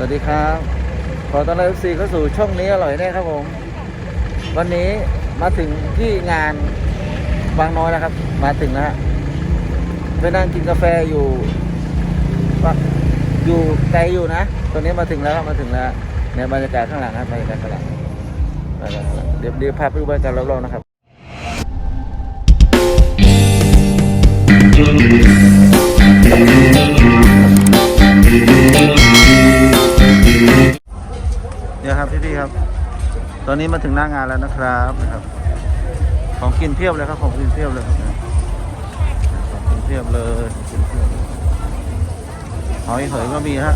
สวัสดีครับ ขอต้อนรับซีเข้าสู่ช่องนี้อร่อยแน่ครับผม วันนี้มาถึงที่งานบางน้อยนะครับ มาถึงแล้วฮะไปนั่งกินกาแฟอยู่อยู่ไกลอยู่นะตอนนี้มาถึงแล้วครับมาถึงแล้วในบรรยากาศข้างหลังครับรรยากาศข้างหลังบรรยากาศข้างหลังเดี๋ยวเดี๋ยวพาไปดูบรรยากาศรอบๆนะครับ ตอนนี้มาถึงหน้างานแล้วนะครับนะครับ ของกินเพียบเลยครับของกินเพียบเลยครับของกินเพียบเลยของกินเพียบเลยหอยเหยก็มีฮะ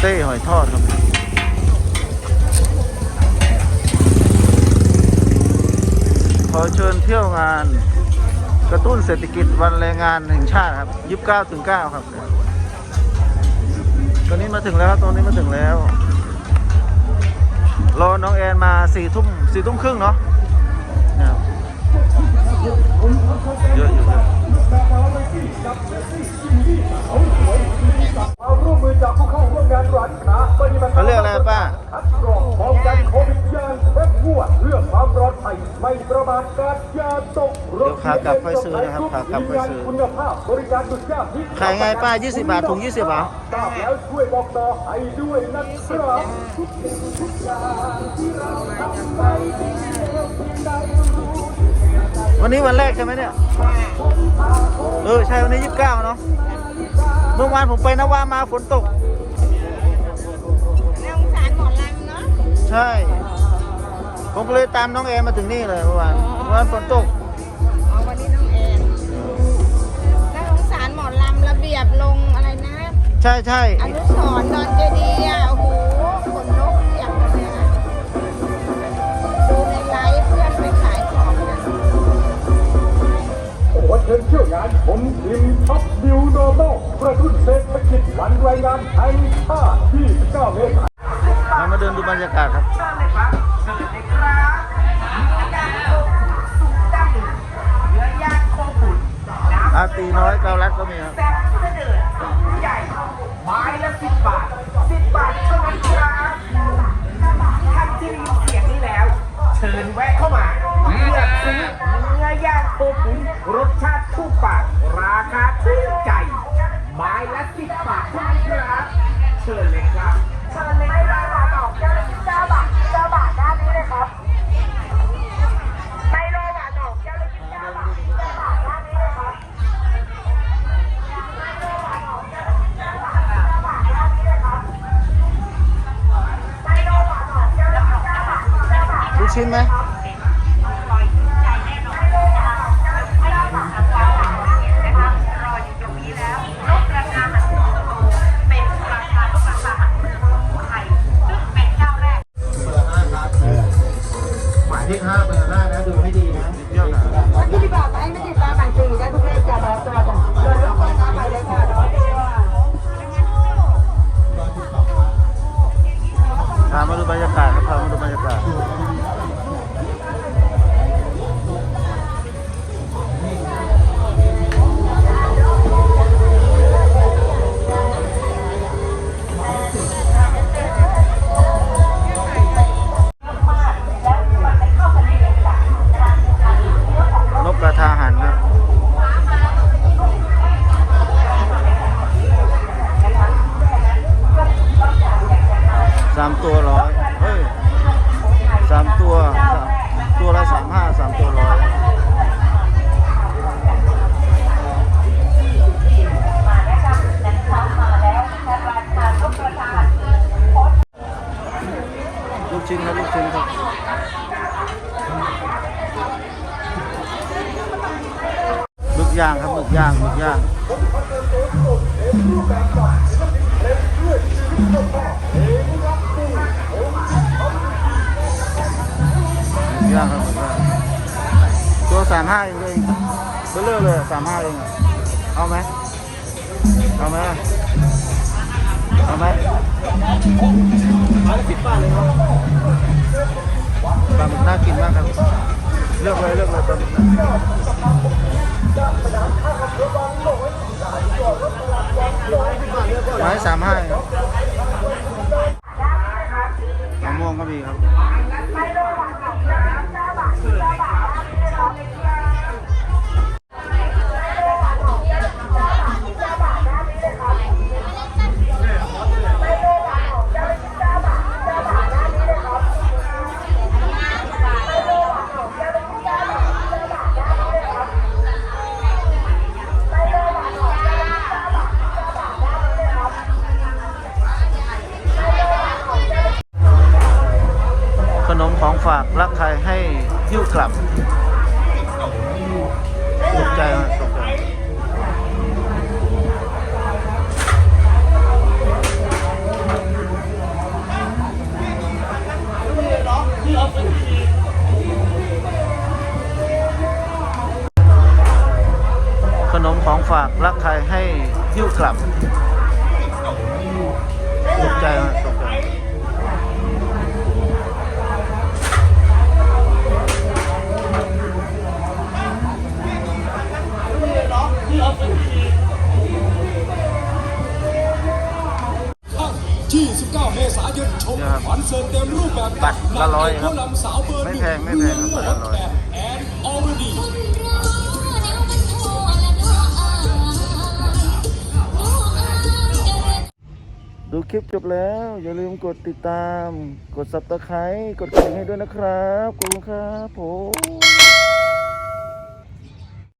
เต้หอยทอดครับขอเชิญเที่ยวงานกระตุ้นเศรษฐกิจวันแรงงานแห่งชาติครับ29ถึง9ครับ ตอนนี้มาถึงแล้วครับตอนนี้มาถึงแล้ว รอน้องแอนมาสี่ทุ่มสี่ทุ่มครึ่งเนาะนะครับเยอะอยู่เยอะ รถเดี๋ยวขากลับค่อยซื้อนะครับขากลับค่อยซื้อคุณภาพบริการดุจยอดที่ขายไงป้า20 บาทถุง20บาททราบแล้วช่วยบอกต่อให้ด้วยนะครับวันนี้วันแรกใช่ไหมเนี่ย เออ ใช่ วันนี้29เนาะ เมื่อวานผมไปนวามาฝนตกน่าสงสารหมอลำเนาะ ใช่ ผมก็เลยตามน้องแอนมาถึงนี่เลยเมื่อวานเมื่อวานฝนตก บียบลงอะไรนะใช่ใช่อนุสรณ์ดอนเจดีย์อะโอ้โหขนนกเปียกหมดเลยนะดูในไลฟ์เพื่อนไปขายของกันโอ้เชิญเที่ยวงานผมทีมท็อปดิวโนโมกระตุ้นเศรษฐกิจวันแรงงานแห่งชาติ29เมษายนเรามาเดินดูบรรยากาศครับอาตีน้อยเกาลัดก็มีครับ ชิญเลยครับ เชิญเลยไม่ราคาดอกเจ้าละสิบเก้าบาทเก้าบาทด้านนี้เลยครับไมโลหวานดอกเจ้าละสิบเก้าบาทเก้าบาทด้านนี้เลยครับลูกชิ้นไหม เลขห้าเบอร์หน้านะดูให้ดีนะเที่ยวหนายี่สิบบาทให้ไม่ติดตามบัญชีได้ทุกเลขจ้ะรอตัวจ้ะรอลูกค้าไปเลยค่ะรอเดียวพามาดูบรรยากาศครับพามาดูบรรยากาศ ย่างครับหมึกย่างหมึกย่างย่างครับผมว่าตัวสามห้าเองเลยเบลเลอร์เลยสามห้าเองเอาไหมเอาไหมเอาไหมสิบบาเลยครับปลาหมึกน่ากินมากครับเลือกเลยเลือกเลยปลาหมึกนะ ไม้สามห้าครับมะม่วงก็มีครับากรักใครให้หิ้วกลับตกใจไหมตกใจขนมของฝากรักใครให้หิ้วกลับ 29เมษายนชมคอนเสิร์ตเต็มรูปแบบบัตรละร้อยครับนางเกผู้นำสาวเบอร์หนึ่งไม่แพงไม่แพงครับบัตรละร้อยแอนออร์ดีดูคลิปจบแล้ว อย่าลืมกดติดตาม กด subscribe กดกระดิ่งให้ด้วยนะครับขอบคุณครับผม